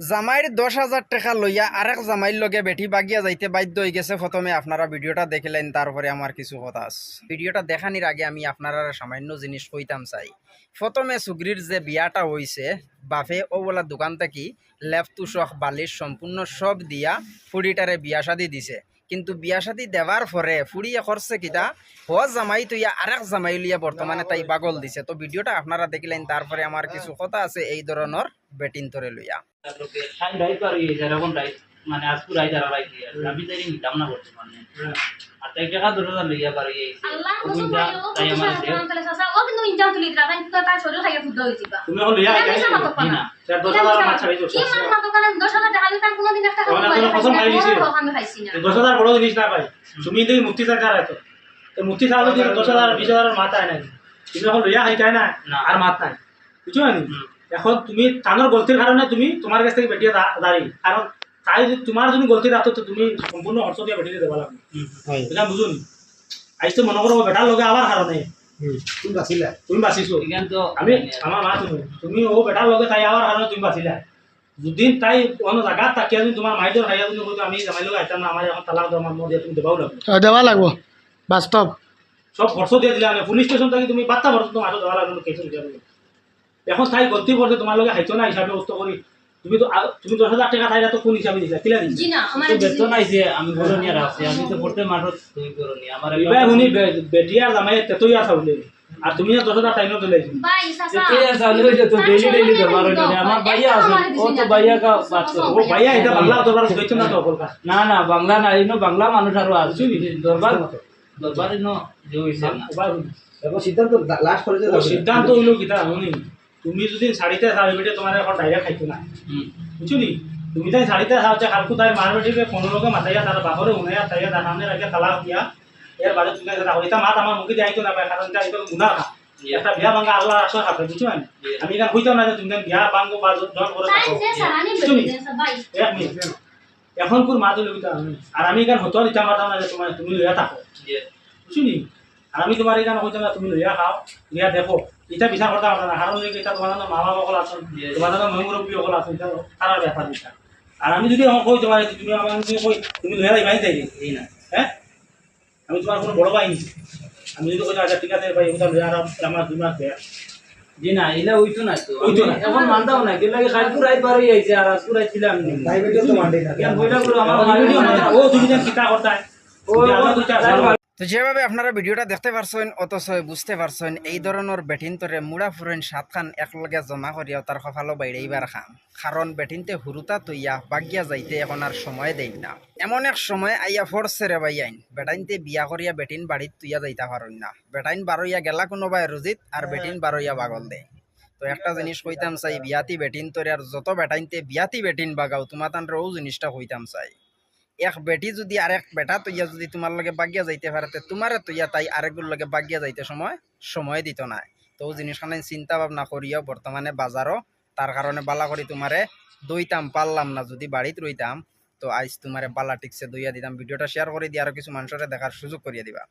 জামাইর দশ হাজার টাকা লইয়া আরেক জামাইর লগে বেটি বাগিয়া যাইতে বাধ্য হয়ে গেছে প্রথমে আপনারা ভিডিওটা দেখিলেন তারপরে আমার কিছু কথা। ভিডিওটা দেখানির আগে আমি আপনারা সামান্য জিনিস কইতাম চাই। প্রথমে সুগ্রির যে বিয়াটা হইছে বাফে ও বলা দোকান থেকে লেফ তুষক, বালিশ সম্পূর্ণ সব দিয়া ফুড়িটারে বিয়া শাদি দিছে। কিন্তু বিয়া শাদি দেওয়ার পরে ফুড়িয়ে করছে কিতা হওয়া জামাই তুইয়া আরেক জামাই লিয়া বর্তমানে তাই পাগল দিছে। তো ভিডিওটা আপনারা দেখিলেন তারপরে আমার কিছু কথা আছে এই ধরনের বেটিন তরে লইয়া। লোকে খাই রাইত পারি যেরকম রাইত মানে আজকু রাইত আর রাইত আমি তাই নিতাম না আর তাই টাকা দশ হাজার লইয়া পারি তাই আমার ও কিন্তু ইনজাম তুলি দিলা তো তার শরীর খাইয়া হইছি তুমি না না তার মাছ ছাড়াই কি মাত মাতক না দশ টাকা দিতাম কোনোদিন একটা ওখানে খাব কসম খাই দিছে। আমি খাইছি না। দশ হাজার বড় জিনিস না পাই তুমি দেখি মুক্তি তো আয় নাই। তুমি এখন লইয়া আইতাই না না। আর নাই। বুঝছ না। এখন তুমি তানোর গলতির কারণে তুমি তোমার কাছ থেকে বেটিয়ে দাঁড়ি। কারণ তাই যদি তোমার যদি গলতি রাখতো তো তুমি সম্পূর্ণ অর্থ দিয়ে বেটিয়ে দেবা লাগবে। এটা বুঝুন আইস তো মনে করো বেটার লগে আবার কারণে তুমি বাচিলা। তুমি বাঁচিছো। আমি আমার মা তুমি। তুমি ও বেটার লগে তাই আবার কারণে তুমি বাঁচিলা। যদি তাই অন্য জায়গাত তাকিয়া যদি তোমার মাইদের খাইয়া তুমি কইতো আমি জামাই লগে আইতাম না আমার এখন তালাক দেওয়া আমার দিয়ে তুমি দেবাও লাগবে। দেওয়া লাগবো। বাস্তব সব খরচ দিয়ে দিলা না পুলিশ স্টেশন থেকে তুমি বার্তা ভরছো তোমার দেওয়া লাগবে কেস লাগবে এখন তাই গলতি করছে তোমার লগে হাইতো না হিসাবে উত্তর করি তুমি তো তুমি দশ হাজার টাকা তাইরা তো কোন হিসাবে দিছা? কিলা দিছা? জি না আমার তো বেতন আইছে আমি গরনিয়া রাখছি আমি তো পড়তে মাঠত তুই গরনি আমার এবার শুনি বে- বেটিয়া জামাই তেতই আসা বলে আর তুমি না দশ হাজার টাইমও দিলে ভাই কে আর চালু হইছে তো ডেইলি ডেইলি দরবার হইতো না। আমার ভাইয়া আছে। ও তো ভাইয়া কা বাত করে ও ভাইয়া এটা বাংলা দরবার হইতো না তো কলকাতা না না বাংলা না ইনো বাংলা মানুষ আরও আছে। দরবার দরবার ইনো যে হইছে না। এখন সিদ্ধান্ত লাস্ট করে ও সিদ্ধান্ত হইল কিতা শুনি। তুমি যদি শাড়িতে চাও বেটে তোমার এখন ডাইরেক্ট খাইতো না। নি তুমি তাই শাড়িতে চাওছে কালকু তাই মার বেটিকে পনেরোকে মাতাইয়া তার বাপরে উনাইয়া তাইয়া তার সামনে রাখে তালাক দিয়া। এর বাদে তুমি এটা মাত আমার মুখে দিয়ে আইতো না পায় কারণ এটা এটা গুণা খা একটা বিয়া ভাঙা আল্লাহ আসলে খাবে বুঝছ না আমি এখানে হইতাম না যে তুমি বিয়া ভাঙবো বা জন করে তাই। যে এক মিনিট। এখন কোন মা তুলে আমি আর আমি এখানে হতো দিতাম না যে তোমার তুমি লইয়া থাকো। যে বুঝছ নি? আর আমি তোমার এখানে হইতাম না তুমি লইয়া খাও লইয়া দেখো। এটা বিচার করতে পারতাম না কারণ এটা তোমার মা বাবা সকল আছেন তোমার জন্য মহিমুরব্বী সকল আছেন এটা তারার ব্যাপার দিতা আর আমি যদি এখন কই তোমার তুমি আমার যদি কই তুমি লইয়া যাই যাই এই না হ্যাঁ? আমি তোমার কোনো বড় ভাই নি। আমি যদি কই আচ্ছা ঠিক আছে ভাই ওটা লইয়া আর আমার দুই মাস দেয়া। জি না এলা হইতো না তো। হইতো না। এখন মানতাম না কি লাগে কালপুর রাইত বার আইছে আর রাইত ছিলাম নি। প্রাইভেটও তো মানতে না। কেন বইলা করে আমার আমার ভিডিও মানে ও তুমি যেন কিতা করতা ও আমার আছে। তো যেভাবে আপনারা ভিডিওটা দেখতে পারছেন, অথচ বুঝতে পারছেন, এই ধরনের বেটিন তরে মুড়া ফুরেন সাতখান একলগে জমা করিয়া তার কপালও বাইরেইবার খাম। কারণ বেটিনতে হুরুতা তৈয়া, বাগিয়া যাইতে এখন আর সময় দেই না। এমন এক সময় আইয়া ফোর্সে রে বাই আইন। বেটাইনতে বিয়া করিয়া বেটিন বাড়িত তুইয়া যাইতা পারুন না। বেটাইন বারইয়া গেলা কোনোবাই রুজিত আর বেটিন বারইয়া বাগল দে। তো একটা জিনিস কইতাম চাই, বিয়াতি বেটিন তরে আর যত বেটাইনতে বিয়াতি বেটিন বাগাও তোমার তান ও জিনিসটা কইতাম চাই। এক বেটি যদি আরেক বেটা তৈয়া যদি তোমার লগে বাগিয়া যাইতে পারে তোমার তৈয়া তাই আরেকগুলোর লগে বাগিয়া যাইতে সময় সময় দিত না। তো জিনিসখানে চিন্তা ভাবনা করিও, বর্তমানে বাজারও, তার কারণে বালা করি তোমারে দইতাম, পারলাম না। যদি বাড়িত রইতাম, তো আজ তোমারে বালা টিকসে দইয়া দিতাম। ভিডিওটা শেয়ার করে দিয়ে আরও কিছু মানুষের দেখার সুযোগ করিয়ে দিবা।